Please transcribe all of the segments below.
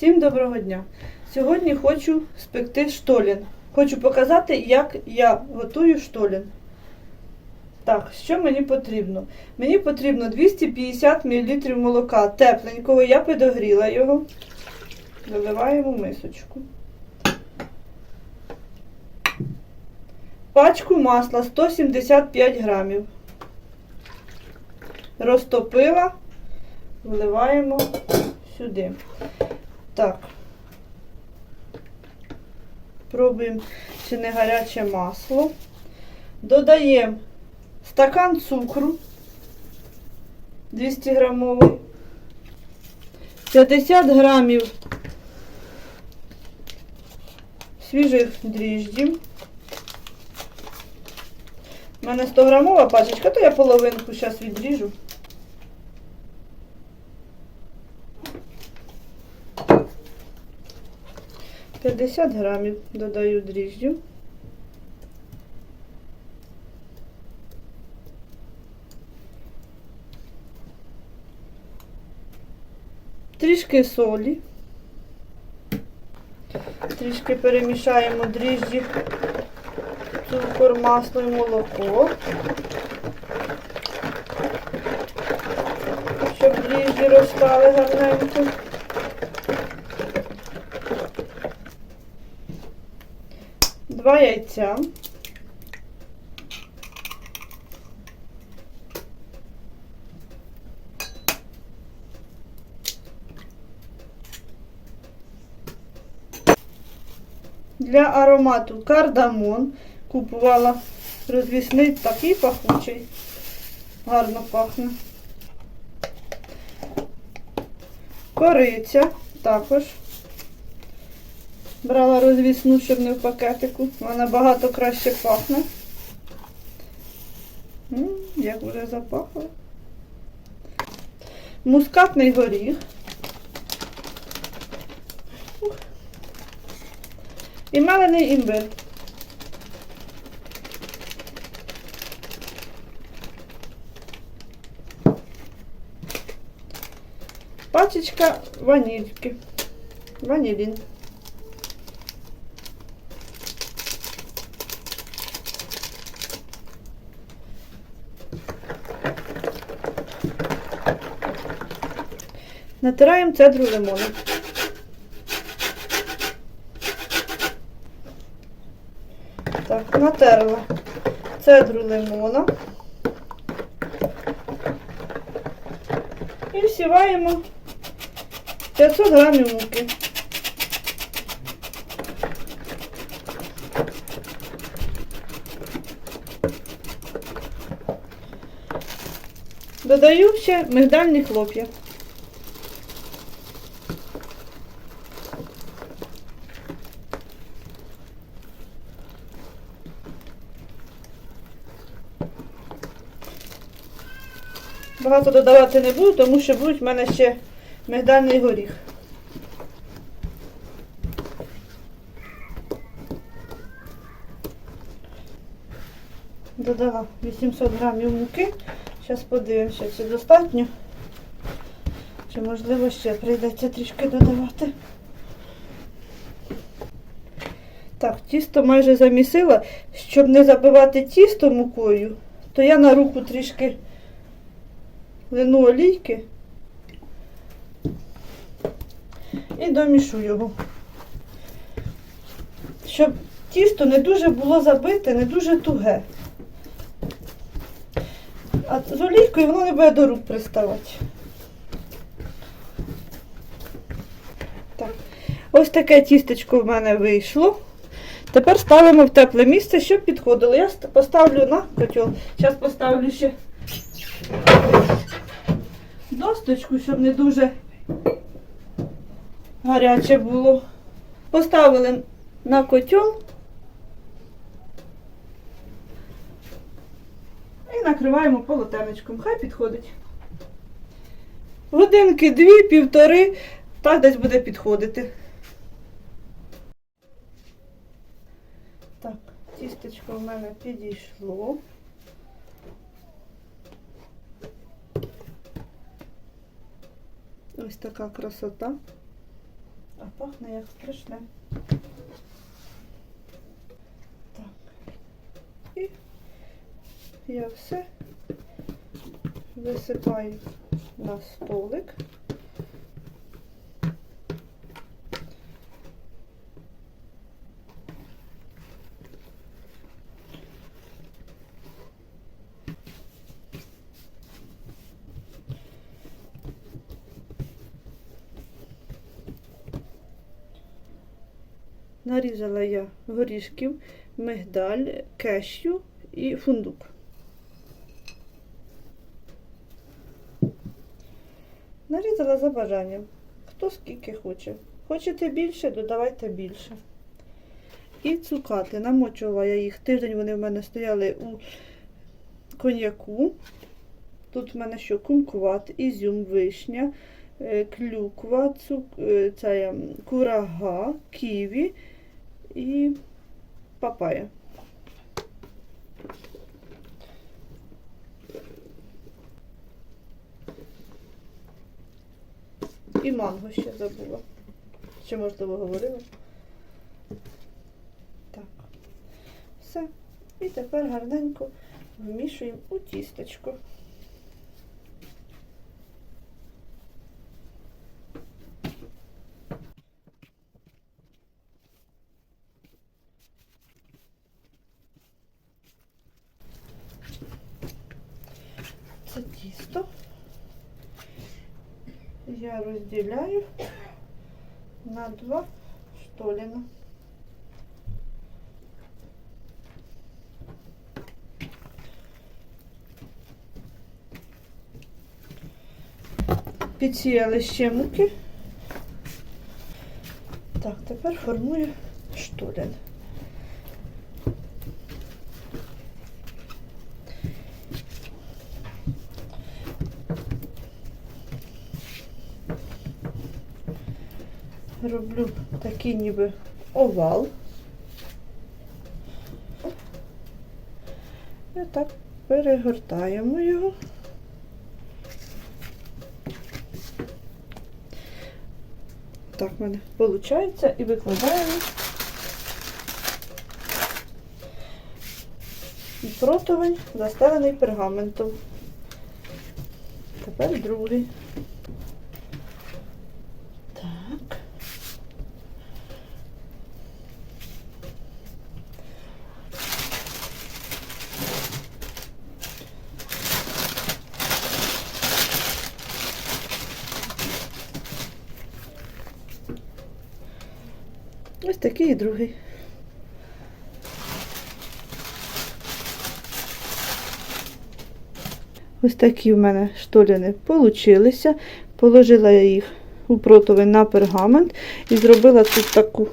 Всім доброго дня! Сьогодні хочу спекти штолін. Хочу показати, як я готую штолін. Так, що мені потрібно? Мені потрібно 250 мл молока тепленького, я підогріла його. Доливаємо мисочку. Пачку масла 175 грамів. Розтопила, вливаємо сюди. Так. Пробуємо, чи не гаряче масло. Додаємо стакан цукру 200 грамовий, 50 грамів свіжих дріжджів. У мене 100 грамова пачечка, то я половинку зараз відріжу. П'ятдесят грамів додаю дріжджів. Трішки солі. Трішки перемішаємо дріжджі, цукор, масло і молоко. Щоб дріжджі розстали гарненько. Два яйця. Для аромату кардамон купувала розвісний такий пахучий. Гарно пахне. Кориця також. Брала розвісну, щоб не в пакетику. Вона багато краще пахне. М, як вже запахло. Мускатний горіх. І мелений імбир. Пачечка ванільки. Ванілін. Натираємо цедру лимону. Так, натерла цедру лимона. І всіваємо 500 грамів муки. Додаю ще мигдальні хлоп'я. Багато додавати не буду, тому що будуть в мене ще мигдальний горіх. Додала 800 грамів муки. Зараз подивимося, чи достатньо. Чи можливо ще прийдеться трішки додавати. Так, тісто майже замісила. Щоб не забивати тісто мукою, то я на руку трішки лину олійки і домішу його. Щоб тісто не дуже було забите, не дуже туге. А з олійкою воно не буде до рук приставати. Так. Ось таке тістечко в мене вийшло. Тепер ставимо в тепле місце, щоб підходило. Я поставлю на котел. Зараз поставлю ще досточку, щоб не дуже гаряче було. Поставили на котел і накриваємо полотенечком. Хай підходить. Годинки дві, півтори, так десь буде підходити. Так, тістечко в мене підійшло. Ось така красота. А пахне як страшне. Так. І я все висипаю на столик. Нарізала я горішків, мигдаль, кешю і фундук. Нарізала за бажанням. Хто скільки хоче. Хочете більше, додавайте більше. І цукати. Намочувала я їх. Тиждень вони в мене стояли у коньяку. Тут в мене що кумкват, ізюм, вишня, е, клюква, цук, е, це, курага, ківі і папая. І манго ще забула. Ще можливо говорила. Так. Все. І тепер гарненько вмішуємо у тістечко. Тісто. Я розділяю на два штоліна. Підсіяли ще муки. Так, тепер формую штолін. Роблю такий ніби овал. І так перегортаємо його. Так в мене виходить і викладаємо. Противень застелений пергаментом. Тепер другий. Так. Ось такий і другий. Ось такі в мене штоліни получилися. Положила я їх у противень на пергамент і зробила тут таку.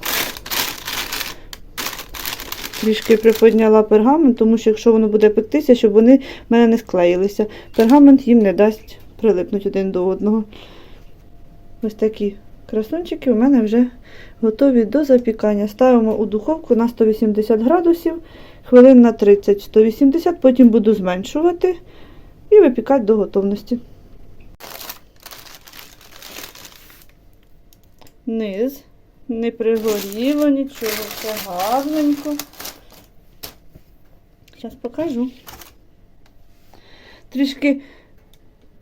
Трішки приподняла пергамент, тому що якщо воно буде пектися, щоб вони в мене не склеїлися. Пергамент їм не дасть прилипнути один до одного. Ось такі красунчики у мене вже готові до запікання. Ставимо у духовку на 180 градусів, хвилин на 30-180, потім буду зменшувати і випікати до готовності. Низ не пригоріло нічого, все гарненько. Зараз покажу. Трішки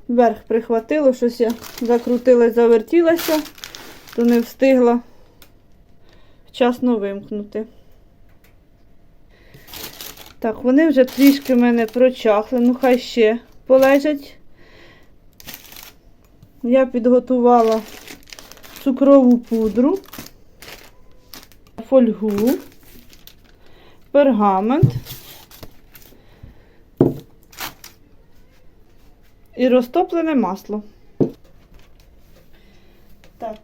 вверх прихватило, щось я закрутилась, завертілася, то не встигла вчасно вимкнути. Так, вони вже трішки в мене прочахли, ну хай ще полежать. Я підготувала цукрову пудру, фольгу, пергамент і розтоплене масло. Так.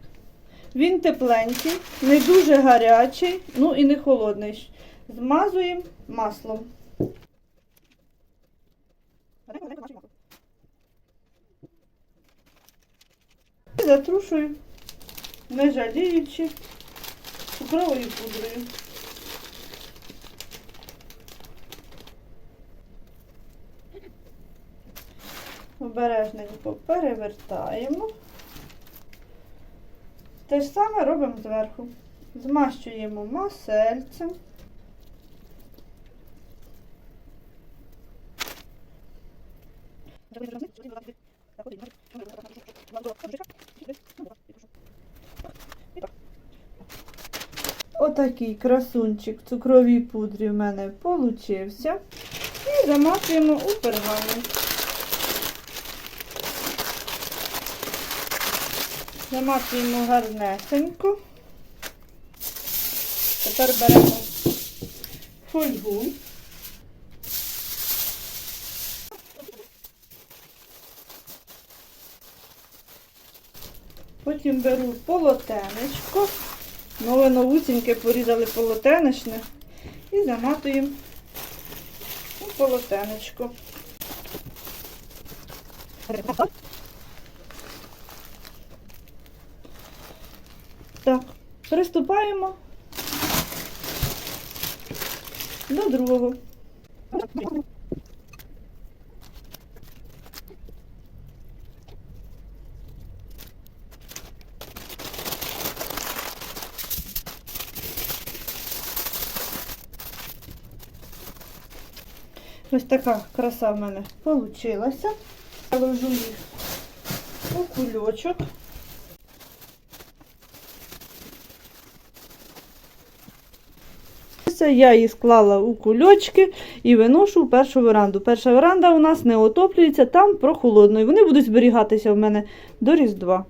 Він тепленький, не дуже гарячий, ну і не холодний. Змазуємо маслом. Затрушую, не жаліючи, цукровою пудрою. Обережненько перевертаємо. Те ж саме робимо зверху. Змащуємо масельцем. Отакий красунчик цукровій пудрі в мене получився. І заматуємо у пергамент. Заматуємо гарнесенько. Тепер беремо фольгу. Потім беру полотенечко. Нове новусіньке порізали полотенечне і заматуємо у полотенечко. Так, приступаємо до другого. Ось така краса в мене получилася. Я ложу їх у кульочок. Я її склала у кульочки і виношу в першу веранду. Перша веранда у нас не отоплюється, там прохолодно. І вони будуть зберігатися в мене до Різдва.